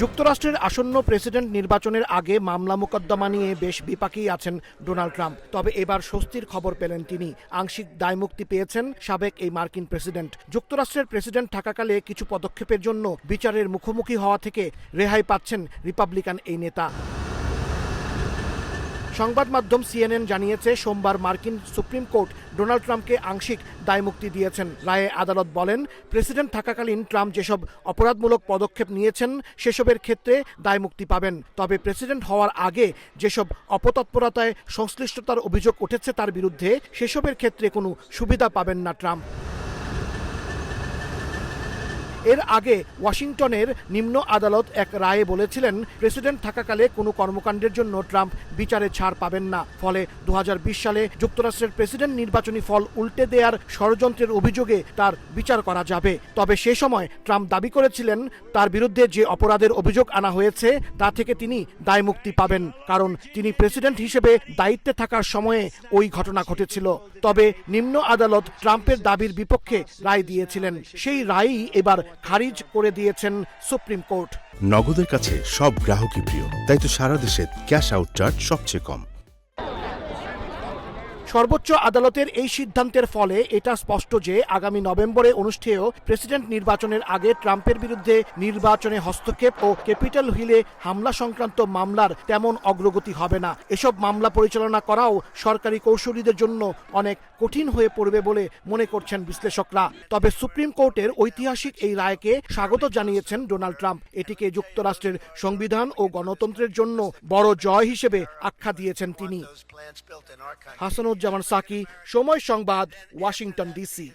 যুক্তরাষ্ট্রের আসন্ন প্রেসিডেন্ট নির্বাচনের আগে মামলা মোকদ্দমা নিয়ে বেশ বিপাকেই আছেন ডোনাল্ড ট্রাম্প। তবে এবার স্বস্তির খবর পেলেন তিনি। আংশিক দায়মুক্তি পেয়েছেন সাবেক এই মার্কিন প্রেসিডেন্ট। যুক্তরাষ্ট্রের প্রেসিডেন্ট থাকাকালে কিছু পদক্ষেপের জন্য বিচারের মুখোমুখি হওয়া থেকে রেহাই পাচ্ছেন রিপাবলিকান এই নেতা। সংবাদ মাধ্যম সিএনএন জানিয়েছে, সোমবার মার্কিন সুপ্রিম কোর্ট ডোনাল্ড ট্রাম্পকে আংশিক দায়মুক্তি দিয়েছেন। রায়ে আদালত বলেন, প্রেসিডেন্ট থাকাকালীন ট্রাম্প যেসব অপরাধমূলক পদক্ষেপ নিয়েছেন, সেসবের ক্ষেত্রে দায়মুক্তি পাবেন। তবে প্রেসিডেন্ট হওয়ার আগে যেসব অপতৎপরতায় সংশ্লিষ্টতার অভিযোগ উঠেছে তার বিরুদ্ধে, সেসবের ক্ষেত্রে কোনো সুবিধা পাবেন না ট্রাম্প। এর আগে ওয়াশিংটনের নিম্ন আদালত এক রায়ে বলেছিলেন, প্রেসিডেন্ট থাকাকালে কোনো কর্মকাণ্ডের জন্য ট্রাম্প বিচারে ছাড় পাবেন না। ফলে দু হাজার বিশ সালে যুক্তরাষ্ট্রের প্রেসিডেন্ট নির্বাচনী ফল উল্টে দেওয়ার ষড়যন্ত্রের অভিযোগে তার বিচার করা যাবে। তবে সে সময় ট্রাম্প দাবি করেছিলেন, তার বিরুদ্ধে যে অপরাধের অভিযোগ আনা হয়েছে, তা থেকে তিনি দায়মুক্তি পাবেন, কারণ তিনি প্রেসিডেন্ট হিসেবে দায়িত্বে থাকার সময়ে ওই ঘটনা ঘটেছিল। তবে নিম্ন আদালত ট্রাম্পের দাবির বিপক্ষে রায় দিয়েছিলেন। সেই রায়ই এবার খারিজ করে দিয়েছেন সুপ্রিম কোর্ট। নগদের কাছে সব গ্রাহকই প্রিয়, তাই তো সারা দেশে ক্যাশ আউট চার্জ সবচেয়ে কম। সর্বোচ্চ আদালতের এই সিদ্ধান্তের ফলে এটা স্পষ্ট যে আগামী নভেম্বরে অনুষ্ঠেয় প্রেসিডেন্ট নির্বাচনের আগে ট্রাম্পের বিরুদ্ধে নির্বাচনে হস্তক্ষেপ ও ক্যাপিটাল হিলে হামলা সংক্রান্ত মামলার তেমন অগ্রগতি হবে না। এসব মামলা পরিচালনা করাও সরকারি কৌশলীদের জন্য অনেক কঠিন হয়ে পড়বে বলে মনে করছেন বিশ্লেষকরা। তবে সুপ্রিম কোর্টের ঐতিহাসিক এই রায়কে স্বাগত জানিয়েছেন ডোনাল্ড ট্রাম্প। এটিকে যুক্তরাষ্ট্রের সংবিধান ও গণতন্ত্রের জন্য বড় জয় হিসেবে আখ্যা দিয়েছেন তিনি। হাসানুজ্জামান সাকি সময় সংবাদ ওয়াশিংটন ডিসি।